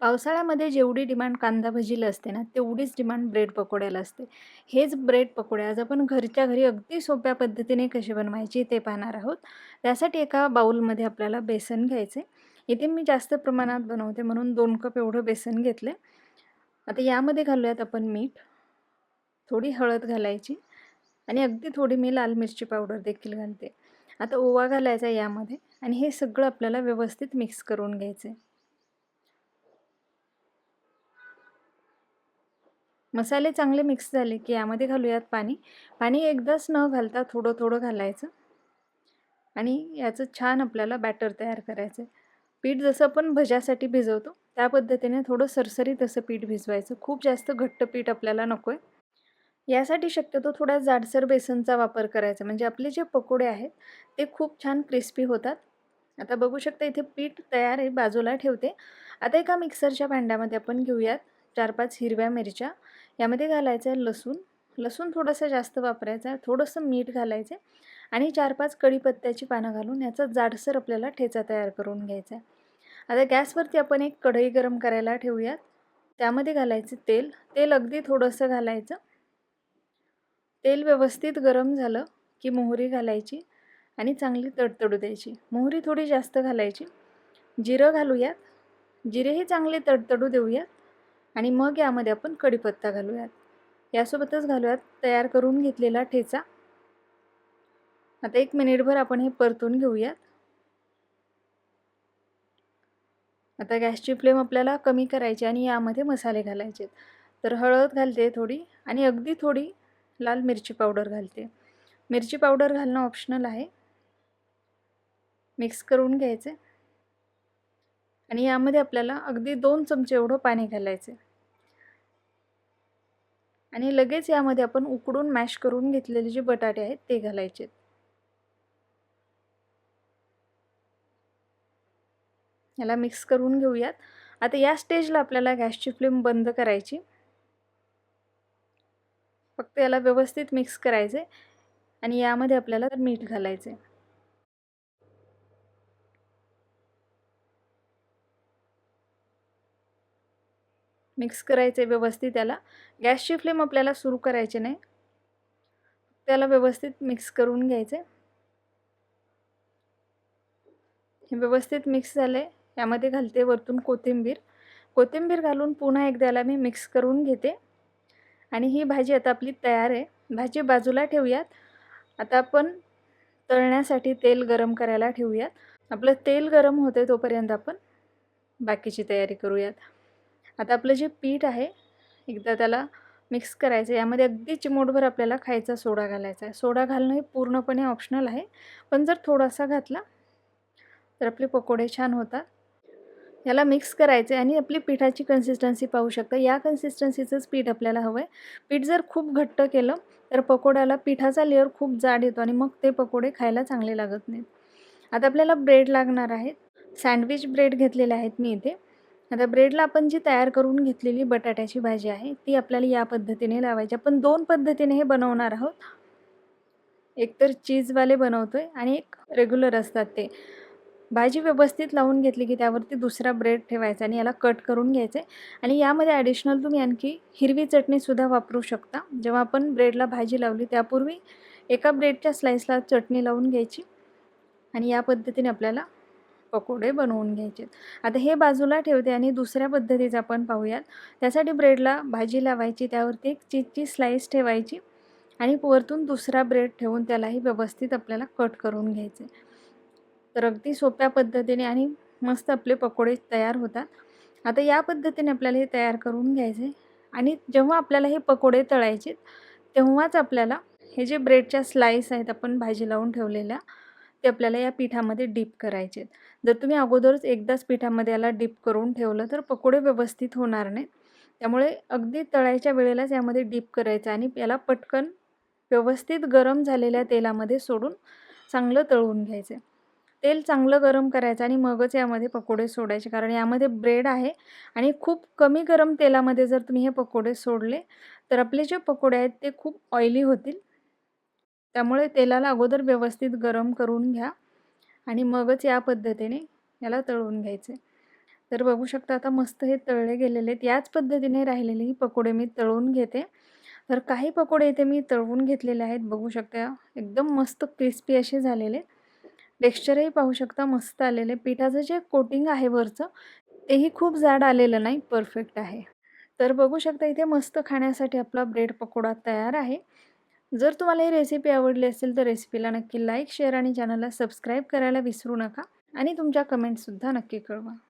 पावसाळ्यामध्ये जेवढी डिमांड कांदा भजीला असते ना, तेवढीच डिमांड ब्रेड पकोड्याला असते. हेच ब्रेड पकोडे आज आपण घरच्या घरी अगदी सोप्या पद्धतीने कसे बनवायचे ते पाहणार आहोत. त्यासाठी एका बाऊलमध्ये आपल्याला बेसन घ्यायचे. इथे मी जास्त प्रमाणात बनवते म्हणून दोन कप एवढं बेसन घेतलं आता यामध्ये घालूयात आपण मीठ, थोडी हळद घालायची आणि अगदी थोडी मी लाल मिरची पावडर देखील घालते. आता ओवा घालायचा यामध्ये आणि हे सगळं आपल्याला व्यवस्थित मिक्स करून घ्यायचं मसाले चांगले मिक्स झाले की यामध्ये घालूयात पाणी. पाणी एकदाच न घालता थोडं थोडं घालायचं. आणि याचं छान आपल्याला बॅटर तयार करायचं आहे पीठ जसं आपण भज्यासाठी भिजवतो त्या पद्धतीने थोडं सरसरीत असं पीठ भिजवायचं. खूप जास्त घट्ट पीठ आपल्याला नको आहे यासाठी शक्यतो थोड्या जाडसर बेसनचा वापर करायचा. म्हणजे आपले जे पकोडे आहेत ते खूप छान क्रिस्पी होतात. आता बघू शकता इथे पीठ तयार आहे बाजूला ठेवते. आता एका मिक्सरच्या भांड्यामध्ये आपण घेऊयात. चार पाच हिरव्या मिरच्या. यामध्ये घालायचं आहे लसूण. लसूण थोडंसं जास्त वापरायचं आहे. थोडंसं मीठ घालायचं आहे आणि चार पाच कढीपत्त्याची पानं घालून याचा जाडसर आपल्याला ठेचा तयार करून घ्यायचा आहे. आता गॅसवरती आपण एक कढई गरम करायला ठेवूयात. त्यामध्ये घालायचं तेल. तेल अगदी थोडंसं घालायचं. तेल व्यवस्थित गरम झालं की मोहरी घालायची आणि चांगली तडतडू द्यायची. मोहरी थोडी जास्त घालायची. जिरं घालूयात. जिरेही चांगले तडतडू देऊयात. आणि मग यामध्ये आपण कढीपत्ता घालूयात. यासोबतच घालूयात तयार करून घेतलेला ठेचा. आता एक मिनिटभर आपण हे परतून घेऊयात. आता गॅसची फ्लेम आपल्याला कमी करायची आणि यामध्ये मसाले घालायचे तर हळद घालते थोडी आणि अगदी थोडी लाल मिरची पावडर घालते. मिरची पावडर घालणं ऑप्शनल आहे. मिक्स करून घ्यायचे. आणि यामध्ये आपल्याला अगदी दोन चमचे एवढं पाणी घालायचे आणि लगेच यामध्ये आपण उकडून मॅश करून घेतलेले जे बटाटे आहेत ते घालायचे याला मिक्स करून घेऊयात. आता या स्टेजला आपल्याला गॅसची फ्लेम बंद करायची. फक्त याला व्यवस्थित मिक्स करायचे आणि यामध्ये आपल्याला मीठ घालायचे. मिक्स करायचे व्यवस्थित त्याला. गॅसची फ्लेम आपल्याला सुरू करायची नाही. त्याला व्यवस्थित मिक्स करून घ्यायचे हे व्यवस्थित मिक्स झाले यामध्ये घालते वरतून कोथिंबीर. कोथिंबीर घालून पुन्हा एकदा याला मी मिक्स करून घेते. आणि ही भाजी आता आपली तयार आहे. भाजी बाजूला ठेवूयात. आता आपण तळण्यासाठी तेल गरम करायला ठेवूयात. आपलं तेल गरम होते तोपर्यंत आपण बाकीची तयारी करूयात. आता आपलं जे पीठ आहे एकदा त्याला मिक्स करायचं यामध्ये अगदी चिमोटभर आपल्याला खायचा सोडा घालायचा आहे. सोडा घालणं हे पूर्णपणे ऑप्शनल आहे. पण जर थोडासा घातला तर आपले पकोडे छान होतात. याला मिक्स करायचे आणि आपली पिठाची कन्सिस्टन्सी पाहू शकता. या कन्सिस्टन्सीचंच पीठ आपल्याला हवं आहे पीठ जर खूप घट्ट केलं तर पकोड्याला पिठाचा लेअर खूप जाड येतो आणि मग ते पकोडे खायला चांगले लागत नाहीत. आता आपल्याला ब्रेड लागणार आहेत सँडविच ब्रेड घेतलेले आहेत मी इथे. आता ब्रेडला आपण जी तयार करून घेतलेली बटाट्याची भाजी आहे ती आपल्याला या पद्धतीने लावायची. आपण दोन पद्धतीने हे बनवणार आहोत. एकतर चीजवाले बनवतो आहे आणि एक रेग्युलर असतात ते. भाजी व्यवस्थित लावून घेतली की त्यावरती दुसरा ब्रेड ठेवायचा आणि याला कट करून घ्यायचं. आणि यामध्ये ॲडिशनल तुम्ही आणखी हिरवी चटणीसुद्धा वापरू शकता. जेव्हा आपण ब्रेडला भाजी लावली त्यापूर्वी एका ब्रेडच्या स्लाईसला चटणी लावून घ्यायची. आणि या पद्धतीने आपल्याला पकोडे बनवून घ्यायचे. आता हे बाजूला ठेवते आणि दुसऱ्या पद्धतीचं आपण पाहूयात. त्यासाठी ब्रेडला भाजी लावायची त्यावरती एक चीजची स्लाईस ठेवायची आणि वरतून दुसरा ब्रेड ठेवून त्यालाही व्यवस्थित आपल्याला कट करून घ्यायचे. तर अगदी सोप्या पद्धतीने आणि मस्त आपले पकोडे तयार होतात. आता या पद्धतीने आपल्याला हे तयार करून घ्यायचे आणि जेव्हा आपल्याला हे पकोडे तळायचे तेव्हाच आपल्याला हे जे ब्रेडच्या स्लाईस आहेत आपण भाजी लावून ठेवलेल्या ते आपल्याला या पिठामध्ये डीप करायचे जर तुम्ही अगोदरच एकदाच पिठामध्ये याला डीप करून ठेवलं तर पकोडे व्यवस्थित होणार नाहीत. त्यामुळे अगदी तळायच्या वेळेलाच यामध्ये डीप करायचं आणि याला पटकन व्यवस्थित गरम झालेल्या तेलामध्ये सोडून चांगलं तळून घ्यायचं तेल चांगलं गरम करायचं आणि मगच यामध्ये पकोडे सोडायचे कारण यामध्ये ब्रेड आहे आणि खूप कमी गरम तेलामध्ये जर तुम्ही हे पकोडे सोडले तर आपले जे पकोडे आहेत ते खूप ऑइली होतील. त्यामुळे तेलाला अगोदर व्यवस्थित गरम करून घ्या आणि मगच या पद्धतीने याला तळून घ्यायचे. तर बघू शकता आता मस्त हे तळले गेलेले आहेत. याच पद्धतीने राहिलेले ही पकोडे मी तळून घेते. तर काही पकोडे इथे मी तळवून घेतलेले आहेत. बघू शकता एकदम मस्त क्रिस्पी असे झालेले. टेक्स्चरही पाहू शकता मस्त आलेले. पिठाचं जे कोटिंग आहे वरचं तेही खूप जाड आलेलं नाही. परफेक्ट आहे. तर बघू शकता इथे मस्त खाण्यासाठी आपला ब्रेड पकोडा तयार आहे. जर तुम्हाला ही रेसिपी आवडली असेल तर रेसिपीला नक्की लाईक शेअर आणि चॅनलला सबस्क्राईब करायला विसरू नका. आणि तुमच्या कमेंटसुद्धा नक्की कळवा.